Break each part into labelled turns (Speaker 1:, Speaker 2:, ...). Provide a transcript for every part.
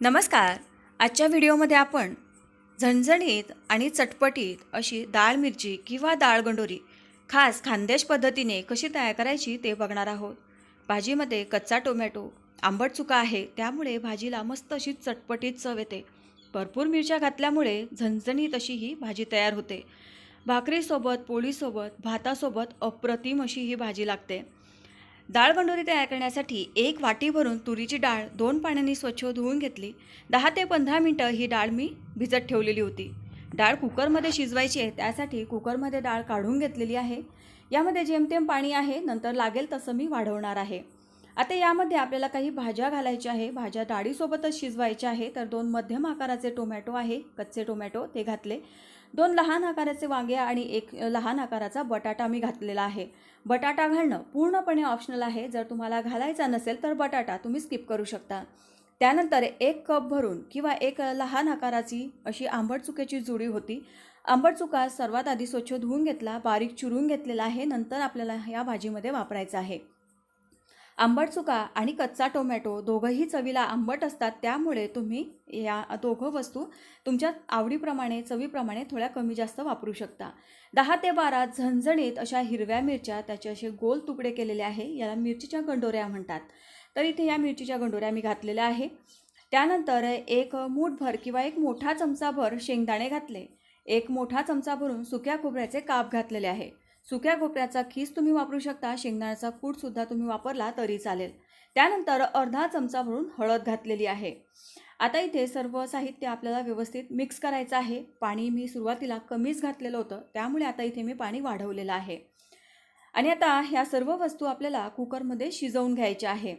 Speaker 1: नमस्कार. आजच्या व्हिडिओमध्ये आपण झणझणीत आणि चटपटीत अशी डाळ मिरची किंवा डाळ गंडोरी खास खानदेश पद्धतीने कशी तयार करायची ते बघणार आहोत. भाजीमध्ये कच्चा टोमॅटो आंबट चुका आहे त्यामुळे भाजीला मस्त अशी चटपटीत चव येते. भरपूर मिरच्या घातल्यामुळे झणझणीत अशी ही भाजी तयार होते. भाकरीसोबत पोळीसोबत भातासोबत अप्रतिम अशी ही भाजी लागते. डाळ भंडोरी तयार करण्यासाठी एक वाटी भरून तुरीची डाळ दोन पाण्याने स्वच्छ धुवून घेतली. दहा ते पंधरा मिनटं ही डाळ मी भिजत ठेवलेली होती. डाळ कुकरमध्ये शिजवायची आहे त्यासाठी कुकरमध्ये डाळ काढून घेतलेली आहे. यामध्ये जेमतेम पाणी आहे नंतर लागेल तसं मी वाढवणार आहे. आता यामध्ये आपल्याला काही भाज्या घालायच्या आहे. भाज्या डाळीसोबतच शिजवायच्या आहे. तर दोन मध्यम आकाराचे टोमॅटो आहे. कच्चे टोमॅटो ते घातले. दोन लहान आकाराचे वांगे आणि एक लहान आकाराचा बटाटा मी घातलेला आहे. बटाटा घालणं पूर्णपणे ऑप्शनल आहे. जर तुम्हाला घालायचा नसेल तर बटाटा तुम्ही स्किप करू शकता. त्यानंतर एक कप भरून किंवा एक लहान आकाराची अशी आंबट चुक्याची जुडी होती. आंबट चुका सर्वात आधी स्वच्छ धुवून घेतला बारीक चिरून घेतलेला आहे. नंतर आपल्याला या भाजीमध्ये वापरायचा आहे. आंबट चुका आणि कच्चा टोमॅटो दोघंही चवीला आंबट असतात त्यामुळे तुम्ही या दोघं वस्तू तुमच्या आवडीप्रमाणे चवीप्रमाणे थोड्या कमी जास्त वापरू शकता. दहा ते बारा झणझणीत अशा हिरव्या मिरच्या त्याचे असे गोल तुकडे केलेले आहे याला मिरचीच्या गंडोऱ्या म्हणतात. तर इथे या मिरचीच्या गंडोऱ्या मी घातलेल्या आहे. त्यानंतर एक मूठभर किंवा एक मोठा चमचाभर शेंगदाणे घातले. एक मोठा चमचा भरून सुक्या खोबऱ्याचे काप घातलेले आहे. सुक्या खोबऱ्याचा खीस तुम्ही वापरू शकता शेंगदाण्याचा कूटसुद्धा तुम्ही वापरला तरी चालेल. त्यानंतर अर्धा चमचा भरून हळद घातलेली आहे. आता इथे सर्व साहित्य आपल्याला व्यवस्थित मिक्स करायचं आहे. पाणी मी सुरुवातीला कमीच घातलेलं होतं त्यामुळे आता इथे मी पाणी वाढवलेलं आहे. आणि आता ह्या सर्व वस्तू आपल्याला कुकरमध्ये शिजवून घ्यायच्या आहे.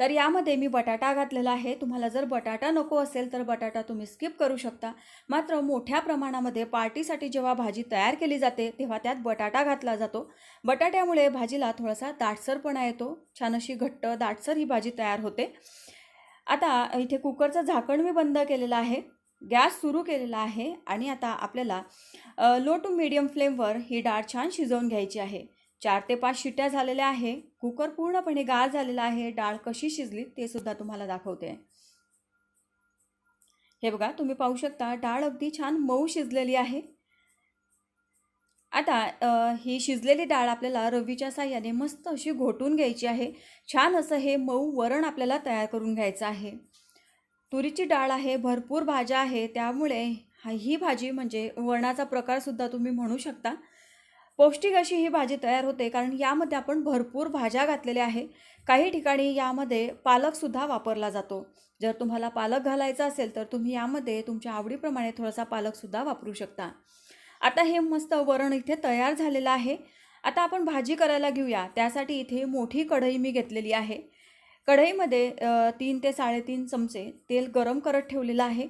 Speaker 1: तर यामध्ये मी बटाटा घातलेला आहे. तुम्हाला जर बटाटा नको असेल तर बटाटा तुम्ही स्किप करू शकता. मात्र मोठ्या प्रमाणामध्ये पार्टीसाठी जेव्हा भाजी तयार केली जाते तेव्हा त्यात बटाटा घातला जातो. बटाट्यामुळे भाजीला थोडासा दाटसरपणा येतो. छान अशी घट्ट दाटसर ही भाजी तयार होते. आता इथे कुकरचं झाकण मी बंद केलेलं आहे. गॅस सुरू केलेला आहे आणि आता आपल्याला लो टू मीडियम फ्लेमवर ही डाळ छान शिजवून घ्यायची आहे. चार ते पाच शिट्या झालेल्या आहे. कुकर पूर्णपणे गार झालेला आहे. डाळ कशी शिजली ते सुद्धा तुम्हाला दाखवते. हे बघा तुम्ही पाहू शकता डाळ अगदी छान मऊ शिजलेली आहे. आता ही शिजलेली डाळ आपल्याला रवीच्या साह्याने मस्त अशी घोटून घ्यायची आहे. छान असं हे मऊ वरण आपल्याला तयार करून घ्यायचं आहे. तुरीची डाळ आहे भरपूर भाज्या आहे त्यामुळे ही भाजी म्हणजे वरणाचा प्रकारसुद्धा तुम्ही म्हणू शकता. पौष्टिक अशी ही भाजी तयार होते कारण यामध्ये आपण भरपूर भाज्या घातलेल्या आहे काही ठिकाणी यामध्ये पालकसुद्धा वापरला जातो. जर तुम्हाला पालक घालायचा असेल तर तुम्ही यामध्ये तुमच्या आवडीप्रमाणे थोडासा पालकसुद्धा वापरू शकता. आता हे मस्त वरण इथे तयार झालेलं आहे. आता आपण भाजी करायला घेऊया. त्यासाठी इथे मोठी कढई मी घेतलेली आहे. कढईमध्ये तीन ते साडेतीन चमचे तेल गरम करत ठेवलेलं आहे.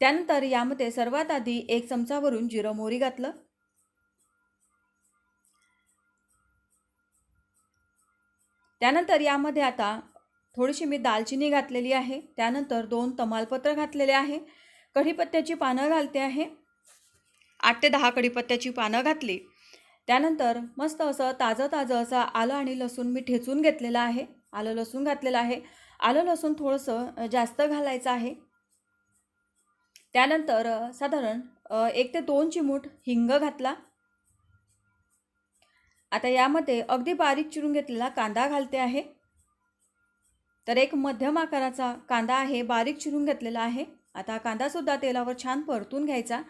Speaker 1: त्यानंतर यामध्ये सर्वात आधी एक चमचावरून जिरं मोरी घातलं. त्यानंतर यामध्ये आता थोडीशी मी दालचिनी घातलेली आहे. त्यानंतर दोन तमालपत्र घातलेले आहे. कढीपत्त्याची पानं घालते आहे. आठ ते दहा कढीपत्त्याची पानं घातली. त्यानंतर मस्त असं ताजं ताजं असं आलं आणि लसूण मी ठेचून घेतलेलं आहे. आलं लसूण घातलेलं आहे. आलं लसूण थोडंसं जास्त घालायचं आहे. त्यानंतर साधारण एक ते दोन चिमूट हिंग घातला. आता यामध्ये अगदी बारीक चिरून घेतलेला कांदा घालते आहे. तर एक मध्यम आकाराचा कांदा आहे बारीक चिरून घेतलेला आहे. आता कांदासुद्धा तेलावर छान परतून घ्यायचा.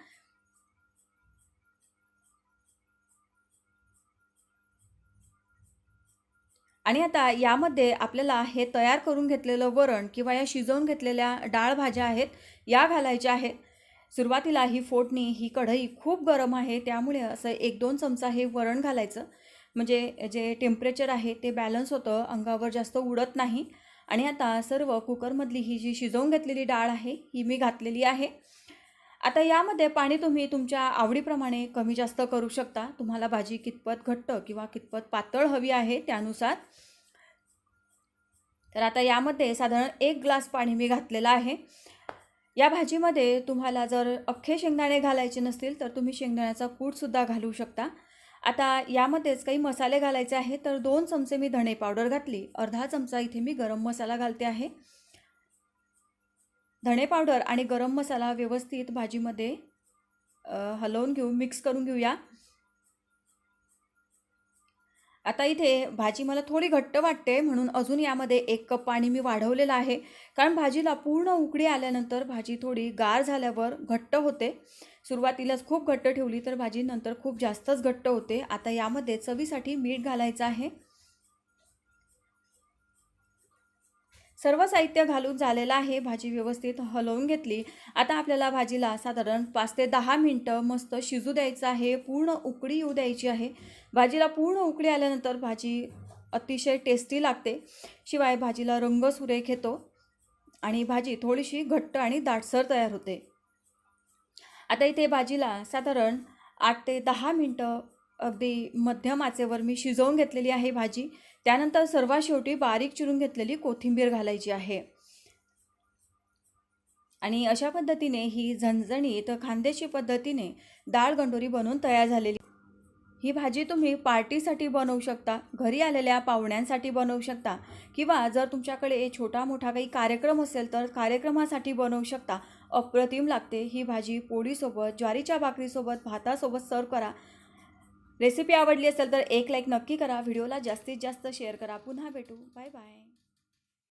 Speaker 1: आणि आता यामध्ये आपल्याला हे तयार करून घेतलेलं वरण किंवा या शिजवून घेतलेल्या डाळ भाज्या आहेत या घालायच्या आहेत. सुरुवातीला ही फोडणी ही कढई खूप गरम आहे त्यामुळे असं एक दोन चमचा हे वरण घालायचं. म्हणजे जे टेम्परेचर आहे ते बॅलन्स होतं अंगावर जास्त उडत नाही. आणि आता सर्व कुकरमधली ही जी शिजवून घेतलेली डाळ आहे ही मी घातलेली आहे. आता यामध्ये पाणी तुम्ही तुमच्या आवडीप्रमाणे कमी जास्त करू शकता. तुम्हाला भाजी कितपत घट्ट किंवा कितपत पातळ हवी आहे त्यानुसार. तर आता यामध्ये साधारण एक ग्लास पाणी मी घातलेलं आहे. या भाजीमध्ये तुम्हाला जर अख्खे शेंगदाणे घालायचे नसतील तर तुम्ही शेंगदाण्याचा कूटसुद्धा घालू शकता. आता यामध्येच काही मसाले घालायचे आहे तर दोन चमचे मी धणे पावडर घातली. अर्धा चमचा इथे मी गरम मसाला घालते आहे. धणे पावडर आणि गरम मसाला व्यवस्थित भाजीमध्ये हलवून घेऊ मिक्स करून घेऊया. आता इथे भाजी मला थोडी घट्ट वाटते म्हणून अजून यामध्ये एक कप पाणी मी वाढवलेलं आहे. कारण भाजीला पूर्ण उकडी आल्यानंतर भाजी थोडी गार झाल्यावर घट्ट होते. सुरुवातीलाच खूप घट्ट ठेवली तर भाजी नंतर खूप जास्तच घट्ट होते. आता यामध्ये चवीसाठी मीठ घालायचं आहे. सर्व साहित्य घालून झालेलं आहे. भाजी व्यवस्थित हलवून घेतली. आता आपल्याला भाजीला साधारण पाच ते दहा मिनटं मस्त शिजू द्यायचं आहे. पूर्ण उकळी येऊ द्यायची आहे. भाजीला पूर्ण उकळी आल्यानंतर भाजी अतिशय टेस्टी लागते. शिवाय भाजीला रंग सुरेख येतो आणि भाजी थोडीशी घट्ट आणि दाटसर तयार होते. आता इथे भाजीला साधारण आठ ते दहा मिनटं अगदी मध्यम आचेवर मी शिजवून घेतलेली आहे भाजी. त्यानंतर सर्वात शेवटी बारीक चिरून घेतलेली कोथिंबीर घालायची आहे. आणि अशा पद्धतीने ही झणझणीत खानदेशी पद्धतीने डाळ गंडोरी बनवून तयार झालेली. ही भाजी तुम्ही पार्टीसाठी बनवू शकता घरी आलेल्या पाहुण्यांसाठी बनवू शकता किंवा जर तुमच्याकडे छोटा मोठा काही कार्यक्रम असेल तर कार्यक्रमासाठी बनवू शकता. अप्रतिम लागते. ही भाजी पोळीसोबत ज्वारीच्या भाकरीसोबत भातासोबत सर्व करा. रेसिपी आवडली असेल तर एक लाईक नक्की करा. व्हिडिओला जास्तीत जास्त शेअर करा. पुन्हा भेटू. Bye bye